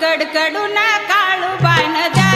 कडकडून काळू बाण द्यावी